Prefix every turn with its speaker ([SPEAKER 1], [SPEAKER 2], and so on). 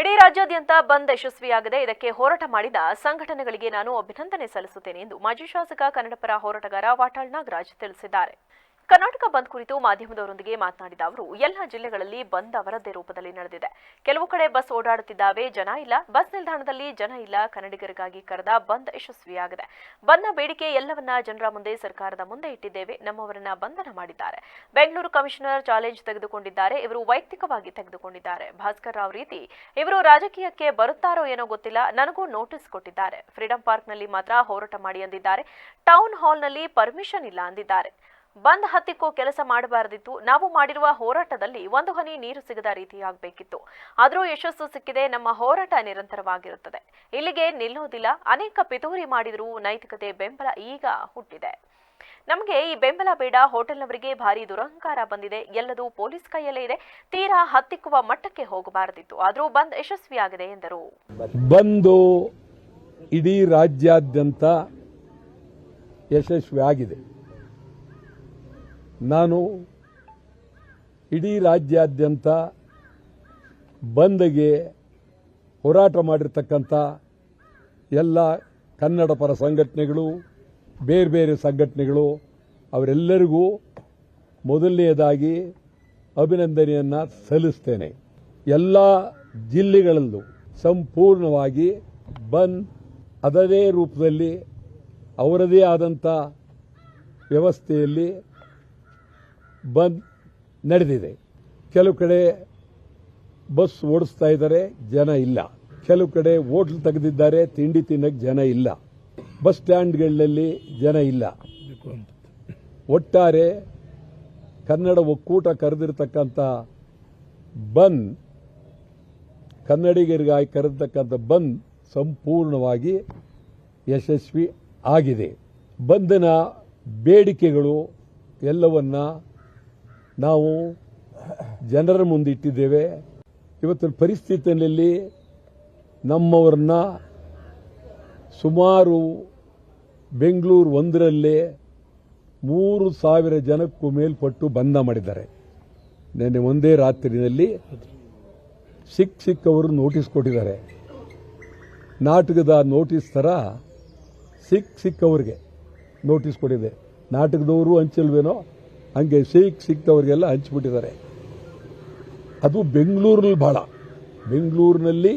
[SPEAKER 1] ಇಡೀ ರಾಜ್ಯಾದ್ಯಂತ ಬಂದ್ ಯಶಸ್ವಿಯಾಗದೆ. ಇದಕ್ಕೆ ಹೋರಾಟ ಮಾಡಿದ ಸಂಘಟನೆಗಳಿಗೆ ನಾನು ಅಭಿನಂದನೆ ಸಲ್ಲಿಸುತ್ತೇನೆ ಎಂದು ಮಾಜಿ ಶಾಸಕ ಕನ್ನಡಪರ ಹೋರಾಟಗಾರ ವಾಟಾಳ್ ನಾಗರಾಜ್ ತಿಳಿಸಿದ್ದಾರೆ. ಕರ್ನಾಟಕ ಬಂದ್ ಕುರಿತು ಮಾಧ್ಯಮದವರೊಂದಿಗೆ ಮಾತನಾಡಿದ ಅವರು, ಎಲ್ಲ ಜಿಲ್ಲೆಗಳಲ್ಲಿ ಬಂದ್ ಅವರದ್ದೇ ರೂಪದಲ್ಲಿ ನಡೆದಿದೆ. ಕೆಲವು ಕಡೆ ಬಸ್ ಓಡಾಡುತ್ತಿದ್ದಾವೆ, ಜನ ಇಲ್ಲ. ಬಸ್ ನಿಲ್ದಾಣದಲ್ಲಿ ಜನ ಇಲ್ಲ. ಕನ್ನಡಿಗರಿಗಾಗಿ ಕರೆದ ಬಂದ್ ಯಶಸ್ವಿಯಾಗಿದೆ. ಬಂದ್ನ ಬೇಡಿಕೆ ಎಲ್ಲವನ್ನ ಜನರ ಮುಂದೆ, ಸರ್ಕಾರದ ಮುಂದೆ ಇಟ್ಟಿದ್ದೇವೆ. ನಮ್ಮವರನ್ನ ಬಂಧನ ಮಾಡಿದ್ದಾರೆ. ಬೆಂಗಳೂರು ಕಮಿಷನರ್ ಚಾಲೆಂಜ್ ತೆಗೆದುಕೊಂಡಿದ್ದಾರೆ. ಇವರು ವೈಯಕ್ತಿಕವಾಗಿ ತೆಗೆದುಕೊಂಡಿದ್ದಾರೆ. ಭಾಸ್ಕರ್ ರಾವ್ ರೀತಿ ಇವರು ರಾಜಕೀಯಕ್ಕೆ ಬರುತ್ತಾರೋ ಏನೋ ಗೊತ್ತಿಲ್ಲ. ನನಗೂ ನೋಟಿಸ್ ಕೊಟ್ಟಿದ್ದಾರೆ. ಫ್ರೀಡಂ ಪಾರ್ಕ್ನಲ್ಲಿ ಮಾತ್ರ ಹೋರಾಟ ಮಾಡಿ ಅಂದಿದ್ದಾರೆ. ಟೌನ್ ಹಾಲ್ನಲ್ಲಿ ಪರ್ಮಿಷನ್ ಇಲ್ಲ ಅಂದಿದ್ದಾರೆ. ಬಂದ್ ಹತ್ತಿಕ್ಕೋ ಕೆಲಸ ಮಾಡಬಾರದಿತ್ತು. ನಾವು ಮಾಡಿರುವ ಹೋರಾಟದಲ್ಲಿ ಒಂದು ಹನಿ ನೀರು ಸಿಗದ ರೀತಿಯಾಗಬೇಕಿತ್ತು ಆದರೂ ಯಶಸ್ಸು ಸಿಕ್ಕಿದೆ, ನಮ್ಮ ಹೋರಾಟ ನಿರಂತರವಾಗಿರುತ್ತದೆ. ಇಲ್ಲಿಗೆ ನಿಲ್ಲೋದಿಲ್ಲ ಅನೇಕ ಪಿತೂರಿ ಮಾಡಿದರೂ ನೈತಿಕತೆ ಬೆಂಬಲ ಈಗ ಹುಟ್ಟಿದೆ. ನಮಗೆ ಈ ಬೆಂಬಲ ಬೇಡ. ಹೋಟೆಲ್ನವರಿಗೆ ಭಾರಿ ದುರಹಂಕಾರ ಬಂದಿದೆ. ಎಲ್ಲದೂ ಪೊಲೀಸ್ ಕೈಯಲ್ಲೇ ಇದೆ. ತೀರಾ ಹತ್ತಿಕ್ಕುವ ಮಟ್ಟಕ್ಕೆ ಹೋಗಬಾರದಿತ್ತು. ಆದರೂ ಬಂದ್ ಯಶಸ್ವಿಯಾಗಿದೆ ಎಂದರು.
[SPEAKER 2] ಬಂದು ಇಡೀ ರಾಜ್ಯಾದ್ಯಂತ ಯಶಸ್ವಿ ಆಗಿದೆ ನಾನು ಇಡೀ ರಾಜ್ಯಾದ್ಯಂತ ಬಂದ್ಗೆ ಹೋರಾಟ ಮಾಡಿರ್ತಕ್ಕಂಥ ಎಲ್ಲ ಕನ್ನಡ ಪರ ಸಂಘಟನೆಗಳು, ಬೇರೆ ಬೇರೆ ಸಂಘಟನೆಗಳು, ಅವರೆಲ್ಲರಿಗೂ ಮೊದಲನೆಯದಾಗಿ ಅಭಿನಂದನೆಯನ್ನು ಸಲ್ಲಿಸ್ತೇನೆ. ಎಲ್ಲ ಜಿಲ್ಲೆಗಳಲ್ಲೂ ಸಂಪೂರ್ಣವಾಗಿ ಬಂದ್ ಅದದೇ ರೂಪದಲ್ಲಿ ಅವರದೇ ಆದಂಥ ವ್ಯವಸ್ಥೆಯಲ್ಲಿ ಬಂದ್ ನಡೆದಿದೆ. ಕೆಲವು ಕಡೆ ಬಸ್ ಓಡಿಸ್ತಾ ಇದ್ದಾರೆ, ಜನ ಇಲ್ಲ. ಕೆಲವು ಕಡೆ ಹೋಟ್ಲ್ ತೆಗೆದಿದ್ದಾರೆ, ತಿಂಡಿ ತಿನ್ನಕ್ಕೆ ಜನ ಇಲ್ಲ. ಬಸ್ ಸ್ಟ್ಯಾಂಡ್ಗಳಲ್ಲಿ ಜನ ಇಲ್ಲ. ಒಟ್ಟಾರೆ ಕನ್ನಡ ಒಕ್ಕೂಟ ಕರೆದಿರ್ತಕ್ಕಂಥ ಬಂದ್, ಕನ್ನಡಿಗರಿಗಾಗಿ ಕರೆದಿರ್ತಕ್ಕಂಥ ಬಂದ್ ಸಂಪೂರ್ಣವಾಗಿ ಯಶಸ್ವಿ ಆಗಿದೆ. ಬಂದನ ಬೇಡಿಕೆಗಳು ಎಲ್ಲವನ್ನ ನಾವು ಜನರ ಮುಂದಿಟ್ಟಿದ್ದೇವೆ ಇವತ್ತಿನ ಪರಿಸ್ಥಿತಿಯಲ್ಲಿ ನಮ್ಮವ್ರನ್ನ ಸುಮಾರು ಬೆಂಗಳೂರು ಒಂದರಲ್ಲೇ ಮೂರು ಸಾವಿರ ಜನಕ್ಕೂ ಮೇಲ್ಪಟ್ಟು ಬಂಧ ಮಾಡಿದ್ದಾರೆ. ನಿನ್ನೆ ಒಂದೇ ರಾತ್ರಿಯಲ್ಲಿ ಸಿಕ್ಕ ಸಿಕ್ಕವರು ನೋಟಿಸ್ ಕೊಟ್ಟಿದ್ದಾರೆ. ನಾಟಕದ ನೋಟಿಸ್ ಥರ ಸಿಕ್ಕ ಸಿಕ್ಕವ್ರಿಗೆ ನೋಟಿಸ್ ಕೊಟ್ಟಿದೆ. ನಾಟಕದವರು ಹಂಚಿಲ್ವೇನೋ ಹಂಗೆ ಸಿಕ್ ಸಿಕ್ಕವ್ರಿಗೆಲ್ಲ ಹಂಚಿಬಿಟ್ಟಿದ್ದಾರೆ. ಅದು ಬೆಂಗಳೂರಲ್ಲಿ ಭಾಳ ಬೆಂಗಳೂರಿನಲ್ಲಿ